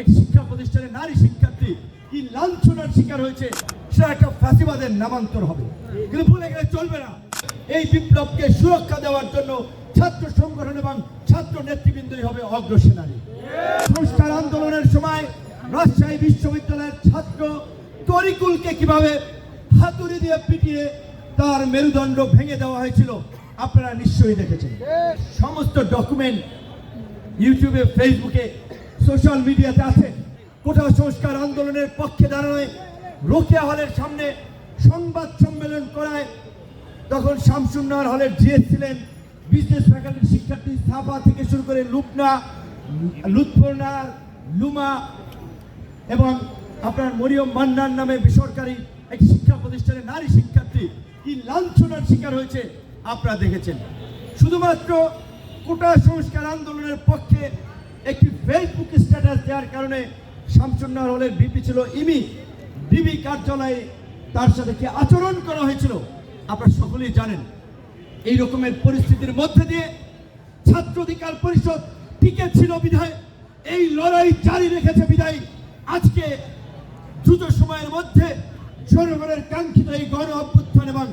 এক শিক্ষা প্রতিষ্ঠানে নারী শিক্ষার্থী কি লাঞ্ছনার শিকার হয়েছে সেটা একটা ফাঁসিবাদের নামান্তর হবে। কিন্তু ভুলে গেলে চলবে না। এই বিপ্লবকে সুরক্ষা দেওয়ার জন্য ছাত্র সংগঠন এবং ছাত্র নেতৃবৃন্দই হবে অগ্রসেনারী সংস্কার আন্দোলনের সময় রাজশাহী বিশ্ববিদ্যালয়ের ছাত্র তরিকুলকে কীভাবে হাতুড়ি দিয়ে পিটিয়ে তার মেরুদণ্ড ভেঙে দেওয়া হয়েছিল আপনারা নিশ্চয়ই দেখেছেন। সমস্ত ডকুমেন্ট ইউটিউবে ফেসবুকে সোশ্যাল মিডিয়াতে আছে। কোটা সংস্কার আন্দোলনের পক্ষে দাঁড়ানোয় রোকেয়া হলের সামনে সংবাদ সম্মেলন করায়। তখন শামসুন্নার হলের জিএস ছিলেন। বিজনেস ফ্যাকাল্টির শিক্ষার্থী সাফা থেকে শুরু করে লুপনা লুৎফরনা, লুমা এবং আপনার মরিয়ম মান্নার নামে বেসরকারি এক শিক্ষা প্রতিষ্ঠানে নারী শিক্ষার্থী কি লাঞ্ছনার শিকার হয়েছে আপনারা দেখেছেন। শুধুমাত্র কোটা সংস্কার আন্দোলনের পক্ষে একটি ফেসবুক স্ট্যাটাস দেওয়ার কারণে শামসুন্নার হলের বিপি ছিল ইমি। ডিবি কার্যালয়ে তার সাথে কি আচরণ করা হয়েছিল। আপনারা সকলেই জানেন এই রকমের পরিস্থিতির মধ্যে দিয়ে ছাত্র অধিকার পরিষদ টিকে ছিল বিধায় এই লড়াই জারি রেখেছে বিধায়। আজকে দ্রুত সময়ের মধ্যে জনগণের কাঙ্ক্ষিত এই গণ অভ্যুত্থান এবং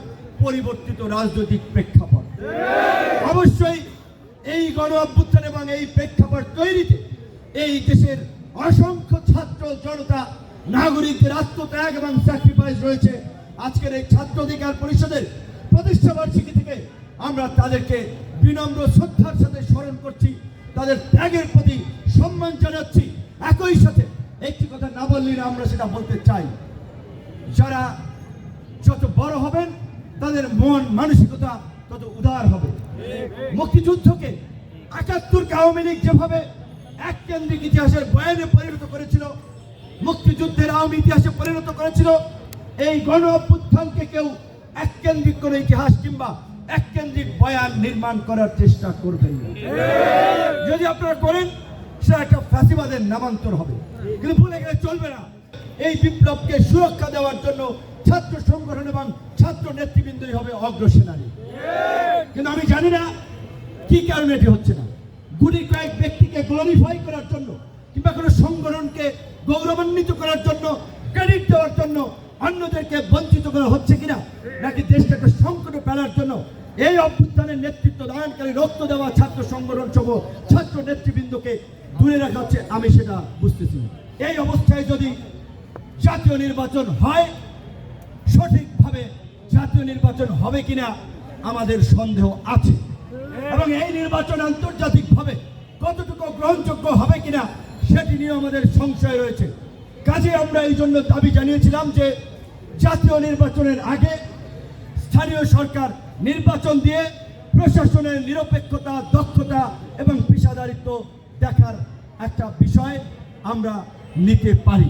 পরিবর্তিত রাজনৈতিক প্রেক্ষাপট। অবশ্যই এই গণ অভ্যুত্থান এবং এই প্রেক্ষাপট তৈরিতে এই দেশের অসংখ্য ছাত্র, জনতা নাগরিকদের আত্মত্যাগ এবং স্যাক্রিফাইস রয়েছে। আজকের এই ছাত্র অধিকার পরিষদের প্রতিষ্ঠা বার্ষিকী থেকে আমরা তাদেরকে বিনম্র শ্রদ্ধার সাথে স্মরণ করছি, তাদের ত্যাগের প্রতি সম্মান জানাচ্ছি। একই সাথে একটি কথা না বললেই না আমরা সেটা বলতে চাই। যারা যত বড় হবেন, তাদের মন, মানসিকতা তত উদার হবে। মুক্তিযুদ্ধকে একাত্তরকে আওয়ামী লীগ যেভাবে এক কেন্দ্রিক ইতিহাসের বয়ানে পরিণত করেছিল, মুক্তিযুদ্ধের আওয়ামী ইতিহাসে পরিণত করেছিল, এই গণ অভ্যুত্থানকে কেউ এক কেন্দ্রিক করে ইতিহাস কিংবা এক কেন্দ্রিক বয়ান নির্মাণ করার চেষ্টা করবেন যদি আপনারা করেন, সেটা একটা ফ্যাসিবাদের নামান্তর হবে। কিন্তু ভুলে গেলে চলবে না। এই বিপ্লবকে সুরক্ষা দেওয়ার জন্য ছাত্র সংগঠন এবং ছাত্র নেতৃবৃন্দই হবে অগ্রসেনারী কিন্তু আমি জানি না কি কারণে এটি হচ্ছে না গুটি কয়েক ব্যক্তিকে গ্লোরিফাই করার জন্য কিংবা কোনো সংগঠনকে গৌরবান্বিত করার জন্য ক্রেডিট দেওয়ার জন্য অন্যদেরকে বঞ্চিত করা হচ্ছে কিনা, নাকি দেশটাকে সংকটে ফেলার জন্য এই অভ্যুত্থানের নেতৃত্ব দানকারী রক্ত দেওয়া ছাত্র সংগঠন সহ ছাত্র নেতৃবৃন্দকে দূরে রাখা হচ্ছে, আমি সেটা বুঝতেছি। এই অবস্থায় যদি জাতীয় নির্বাচন হয়, সঠিকভাবে জাতীয় নির্বাচন হবে কিনা আমাদের সন্দেহ আছে। এবং এই নির্বাচন আন্তর্জাতিকভাবে কতটুকু গ্রহণযোগ্য হবে কিনা, সেটি নিয়ে আমাদের সংশয় রয়েছে। কাজে আমরা এই জন্য দাবি জানিয়েছিলাম যে, জাতীয় নির্বাচনের আগে স্থানীয় সরকার নির্বাচন দিয়ে প্রশাসনের নিরপেক্ষতা, দক্ষতা এবং পেশাদারিত্ব দেখার একটা বিষয় আমরা নিতে পারি।